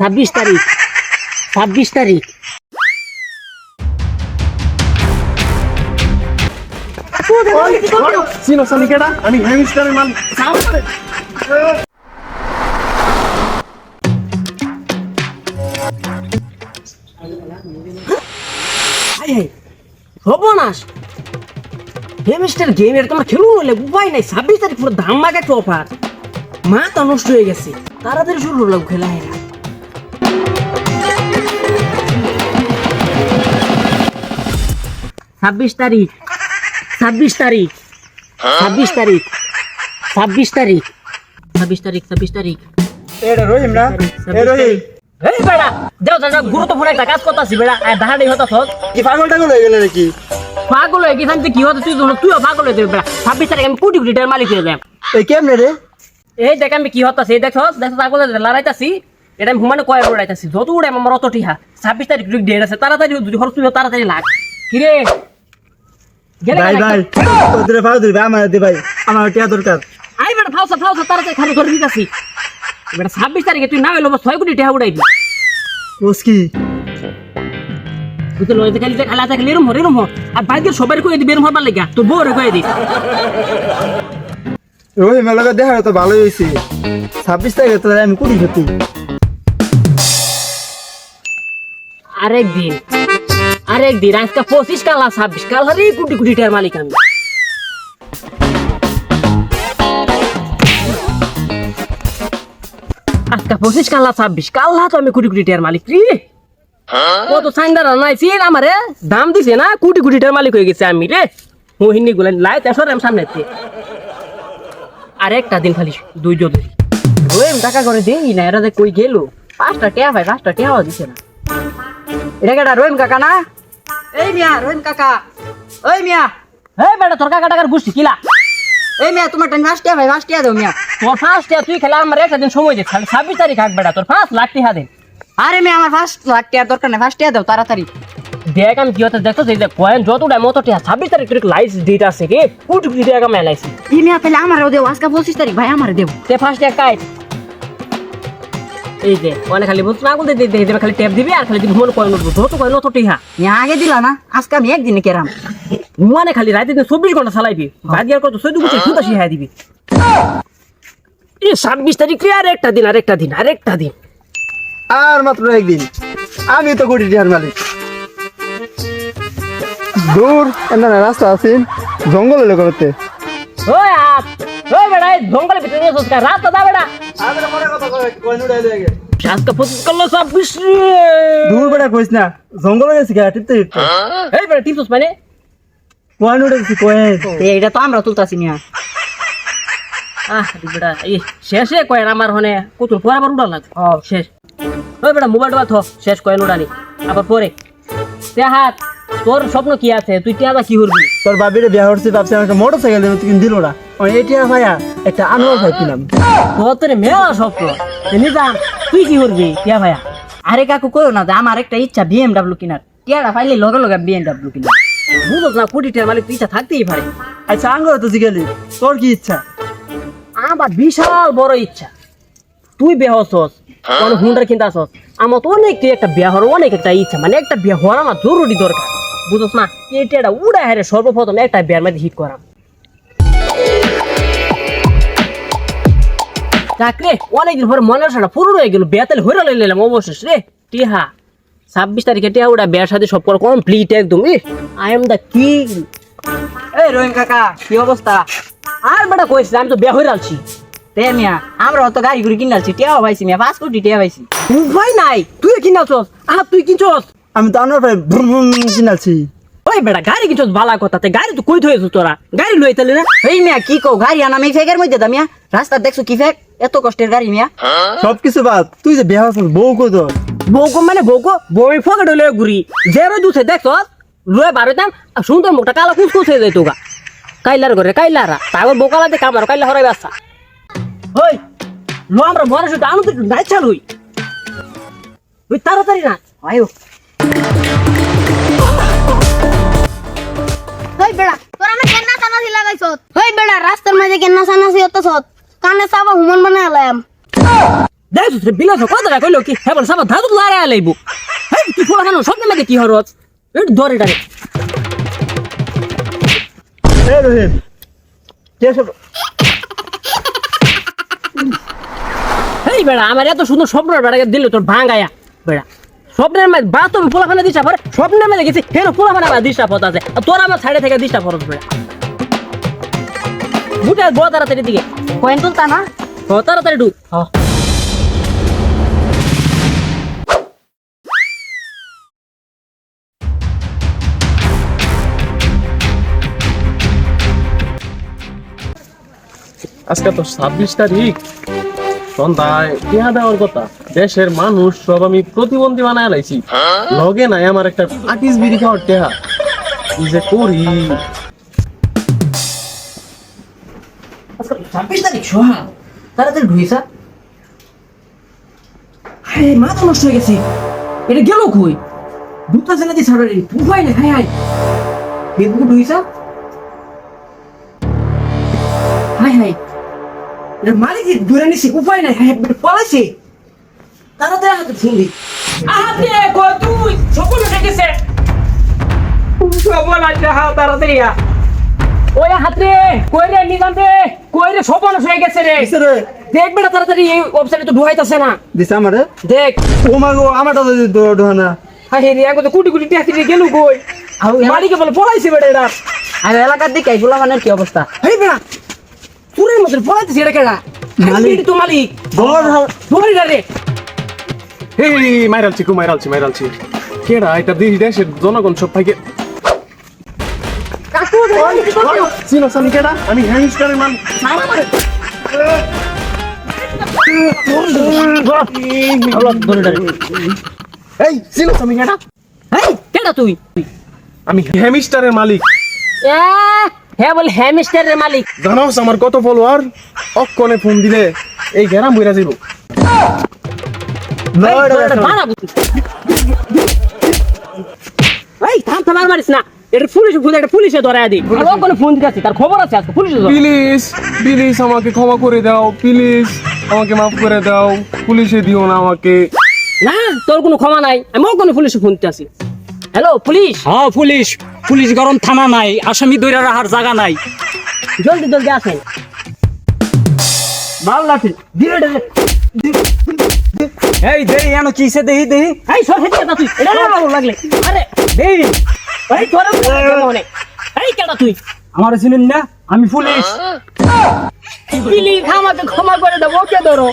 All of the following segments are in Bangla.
ছাব্বিশ তারিখ। ছাব্বিশ তারিখ। চিনো সনিকেটা আমি হ্যামস্টারের মাল সর্বনাশ। হেমিস্টার গেম তোমার খেলুন হলে উপায় নাই। ছাব্বিশ তারিখ পুরো ধাম্মাক একটা অফার? মাথা নষ্ট হয়ে গেছে। তাড়াতাড়ি শুরু হলো খেলা হেরা ছাব্বিশ তারিখ। ছাব্বিশ তারিখ। ছাব্বিশ তারিখ। ছাব্বিশ তারিখ। ছাব্বিশ তারিখ ছাব্বিশ তারিখ। এটা রহিম না? এ রহিম। এই বেড়া যাও যাও যাও, গুরুত্বপূর্ণ একটা কাজ করতেছি বেড়া। দাহাড়ি হতাছ কি পাগল টাগল হয়ে গেলে নাকি? পাগল হয়ে গেছিলাম তুই কি হতো তুই তো- তুইও পাগল হয়ে যাবে ছাব্বিশ তারিখ আমি কোটি কোটি মালিক হয়ে যাম। এই কেমনে রে এই দেখ আমি কি হতাছি এই দেখছ দেখছ পাগল লড়াইতাছি এটা আমি হুমানে কয় উড়াইতাছি যত উড়ে আমার অত টিহা ছাব্বিশ তারিখ ডেট আছে তাড়াতাড়ি যদি খরচ তুই তাড়াতাড়ি লাগ। কিরে গেলে ভাই গেলে। ভাই তোদের ভাই দিবি আমার দে ভাই। আমার টিয়া দরকার। আই বেটা ফাউসা ফাউসা তাড়াতাড়ি খালি ধরে দিতাছি। বেটা ছাব্বিশ তারিখে তুই না হইল ছয় কোটি টাকা উড়াইবি। ওস তুই তো লইতে খালি খালা থাকলে এরম হর এরম হর আর বাইকের সবাই কয়ে দিবি এরম হরবার লেগা তোর বউরে কয়ে দিস রহিম এর দেখা তো ভালোই হয়েছে ছাব্বিশ তারিখে তো আমি কুড়ি সত্যি আরেক দিন আরেক দিন আজকে পঁচিশ কাল, ছাব্বিশ কাল হারে কোটি কোটি টাকার মালিক আমি। আজকে পঁচিশ কাল, ছাব্বিশ কাল তো আমি কোটি কোটি মালিক রে। কত সাইন্দার নাই চিন আমারে? দাম দিছে না কোটি কোটি মালিক হয়ে গেছে আমি রে। মোহিনী গুলেন লাই তেসর আমি সামনে আর একটা দিন খালি দুই যদি রোয়েম টাকা করে দেই না, এরা যে কই গেল? পাঁচটা টেয়া ভাই, পাঁচটা টেয়াও দিছে না। এটা কেটা রহিম কাকা না? এই মিয়া রহিম কাকা। ওই মিয়া। এই বেটা তোর কাকা টাকার গুষ্টি কিলা? এই মিয়া তোমার টাইম ফার্স্ট ভাই ফার্স্ট দাও মিয়া। তোর ফার্স্ট তুই খেলা আমার একটা দিন সময় দে খালি ছাব্বিশ তারিখ হাক বেটা তোর পাঁচ লাখ টাকা দে। আরে মিয়া আমার ফার্স্ট লাখ টাকার দরকার নেই ফার্স্ট দাও তাড়াতাড়ি। দেখ আমি কি হতে দেখতো যে কয়েন যতটা মতো টিয়া ছাব্বিশ তারিখ তোর লাইস ডেট আছে রে কোটি কোটি টাকা মেলাইছি ই মিয়া তাহলে আমারও দেও আজকে পঁচিশ তারিখ ভাই আমারে দেও। তে ফার্স্ট কাইট। এই যে ওখানে খালি বলছো না বলতে দিয়ে দেবে খালি ট্যাপ দিবি আর খালি দিবি মনে কয়েন উঠবো যত কয়েন অত টিহা আগে দিলা না আজকে আমি একদিনে কেরাম মানে খালি রাতে দিন চব্বিশ ঘণ্টা চালাইবি বাদ গিয়ে কত চোদ্দ বছর সুতা শিখাই দিবি। এই ছাব্বিশ তারিখ আর একটা দিন আর একটা দিন আর একটা দিন। আর মাত্র একদিন। আমি তো কোটি টিয়ার মালিক। দূর না না রাস্তা আছে জঙ্গল এলে করতে ওই আপ ওই বেড়া এই জঙ্গলের ভিতরে নিয়ে সোচকা রাস্তা দা বেড়া। আজকে পঁচিশ করল ছাব্বিশ রে দূর বেড়া কইস না জঙ্গলে গেছি গা টিপতে টিপতে। এই বেড়া টিপস মানে? কয়েন উঠে গেছি কয়েন এইটা তো আমরা তুলতাছি মিয়া। আহ বেড়া এই শেষে কয়েন আমার হনে কত পর আবার উড়া লাগে ও শেষ। ওই বেড়া মোবাইল টোবাইল থ শেষ কয়েন উড়ানি আবার পরে। তে হাত। তোর স্বপ্ন কি আছে? তুই টিয়াদা কি করবি? তোর বাবিরে বিয়া করছি ভাবছি আমাকে মোটর সাইকেল দেবে তুই দিল না। আমি এটিয়া ভাইয়া একটা আনোয়ার ভাই কিনলাম তোর তোর মেলা স্বপ্ন। নিজাম তুই কি করবি টিয়া ভাইয়া? আরে কাকু কইও না যে আমার একটা ইচ্ছা বিএমডব্লিউ কিনার। টিয়াটা পাইলে লগে লগে বিএমডব্লিউ কিনার। বুঝোস না কোটি টিয়ার মালিক তুই ইচ্ছা থাকতেই পারে। আচ্ছা আঙ্গুর তো জিগেলি তোর কি ইচ্ছা? আমার বিশাল বড় ইচ্ছা। তুই বিয়ে হসস অনেক হুন্ডার কিনতে আসস। আমার তো অনেক একটা বিয়ে হওয়ার অনেক একটা ইচ্ছা। মানে একটা বিয়ে হওয়ার আমার জরুরি দরকার। বুঝছ না এটা উড়া হেরে সর্বপ্রথম একটা বিয়ের মধ্যে হিট করা চাকরে অনেকদিন পরে মনের সাটা পুরো হয়ে গেল বিয়ে তাহলে হইরা লইলাম অবশেষ রে। টিহা, ছাব্বিশ তারিখে টিহা উড়া বিয়ের সাথে সব করা কমপ্লিট একদম আই এম দ্য কিং এই রহিম কাকা, কি অবস্থা? আর বেটা কইছিস আমি তো বিয়ে হয়ে আলছি। তে মিয়া, আমরা অত গাড়ি ঘুরি কিনালছি টিয়াও পাইছি মিয়া, পাঁচ কোটি টিয়া পাইছি। উপায় নাই তুই কিনাছস আহ তুই কিনছস? আমি তো ভাই ভ্রুম ভ্রুম কিনালছি ওই বেটা গাড়ি কিনছস ভালা কথা তে গাড়ি তো কই থইছ তোরা? গাড়ি লই তাহলে না? এই মিয়া কি কও? গাড়ি আনাম এই ফেকের মধ্যে দা মিয়া। রাস্তা দেখছ কি ফেক এত কষ্টের গাড়ি মিয়া। সব কিছু বাদ তুই যে বিয়া করছিস বউ কো তোর? বউকো মানে বউকো বই ফকেট লই ঘুরি। জেরো দুসে দেখছস লয়ে বারো দাম আর সুন্দর মুখটা কালো কুচকুচ হয়ে যায় তোগা। কাইলার ঘরে কাইলারা তারপর বোকালাতে কামার কাইলা হরাই বাসা ওই লো আমরা মরে শুধু আনন্দ নাই চাল হই ওই তাড়াতাড়ি না। আয়ো। হই বেড়া তোরা না কেন্না সানাসি লাগাইছ হই বেড়া রাস্তার মাঝে কেন্না সানাসি হতেছ কানে সাবা হুমন বানায় আলাম দেখ রে বিলাস কথা কইলো কি? হ্যাঁ বল সাবা ধাতু লারে লাইব হ্যাঁ তুই ফুলা খানো স্বপ্ন লাগে কি হরত একটু ধরে ডারে এ রহিম কে সব এই বেড়া আমার এত সুন্দর স্বপ্ন বেড়াকে দিল তোর ভাঙ্গায়া। বেড়া স্বপ্নের মধ্যে বা তুমি পোলাখানে দিশা পরে স্বপ্নের মধ্যে গেছি হেন পোলাখানে আমার দিশা পথ আছে। আর তোর আমার সাইডে থেকে দিশা পড়ত বেড়া বুটে বড় তাড়াতাড়ি দিকে। কয়েন তুলতা না। ও তাড়াতাড়ি ঢুক। আজকে তো ছাব্বিশ তারিখ। সন্ধ্যায় টিহা দেওয়ার কথা। দেশের মানুষ সব আমি প্রতিবন্ধী বানায় লাইছি লগে নাই আমার একটা আটিস বিড়ি খাওয়ার টেহা। যে করি? ছাব্বিশ তারিখ হাই মাথা নষ্ট হয়ে গেছে। এটা গেল দুটা জেলা দিয়ে ছাড়া উপায় না হাই হাই ফেসবুকে ঢুইসা হাই এটা মালিক দূরে নিছে উপায় নাই হাই পলাইছে। তাড়াতাড়ি হাতে ফোন আহাতে কই তুই সকল উঠে গেছে। সকল আছে হা তাড়াতাড়ি আ ওই হাতরে কই রে নিজাম রে? কই রে সপন হয়ে গেছে রে? রে। দেখ বেটা তাড়াতাড়ি এই ওয়েবসাইটে তো ঢুকাইতাছে না। দিছে আমারে? দেখ। ও মা গো আমারটা তো দো- দোহানা হাই রে এগো তো কোটি কোটি ট্যাক্সি দিয়ে গেলু কই আর মালিকে বলে পলাইছে বেটা এটা আর এলাকার দিকে এগুলো মানে কি অবস্থা? হেই বেটা চুরের মধ্যে পলাইতেছে এটা কেডা? মালিক। তো মালিক। ধরি রে। এই মাইরালছি কু মাইরালছি মাইরালছি। কেডা? এটা দেশ দেশের জনগণ সব চিনোস আমি কেডা? আমি মান এই কেডা? হেই কেডা তুই? আমি হ্যামস্টারের মালিক। এ হ্যাঁ বল হ্যামস্টারের মালিক। জানোস আমার কত ফলোয়ার অক্ষণে ফোন দিলে এই গেরাম বইরা যাইব। এই থাম থাম আর মারিস না। এটা পুলিশ ফোন এটা পুলিশে ধরে দি ও কোনো ফোন দিতেছি তার খবর আছে আজকে পুলিশে ধরে। প্লিজ প্লিজ আমাকে ক্ষমা করে দাও প্লিজ। আমাকে মাফ করে দাও পুলিশে দিও না আমাকে। না তোর কোনো ক্ষমা নাই। আমি ও কোনো পুলিশে ফোন দিতেছি। Hello police. হ্যাঁ পুলিশ। পুলিশ গরম থানা নাই, আসামি দৈরা রাখার জায়গা নাই। জলদি জলদি আসেন। মাল লাঠি, ধীরে এই, দেই, এন কিসে দেহি দেহি এই, সর হেঁটে তুই। এটা না ভালো লাগলে। আরে, দেই। এই, তোর মনে এই, কেডা তুই? আমার চিনেন না? আমি পুলিশ। প্লিজ আমাকে ক্ষমা করে দাও, ওকে ধরো।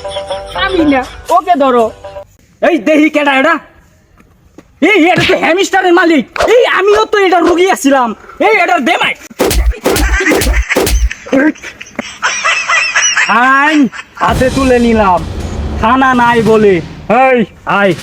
আমি না, ওকে ধরো। এই, দেহি কেডা, এটা? এই এটা তো হ্যামস্টারের মালিক। এই, আমিও তো এটা রুগী আছিলাম। এই, এটার দেমাই আইন, হাতে তুলে নিলাম। খানা নাই বলে। এই, আয়।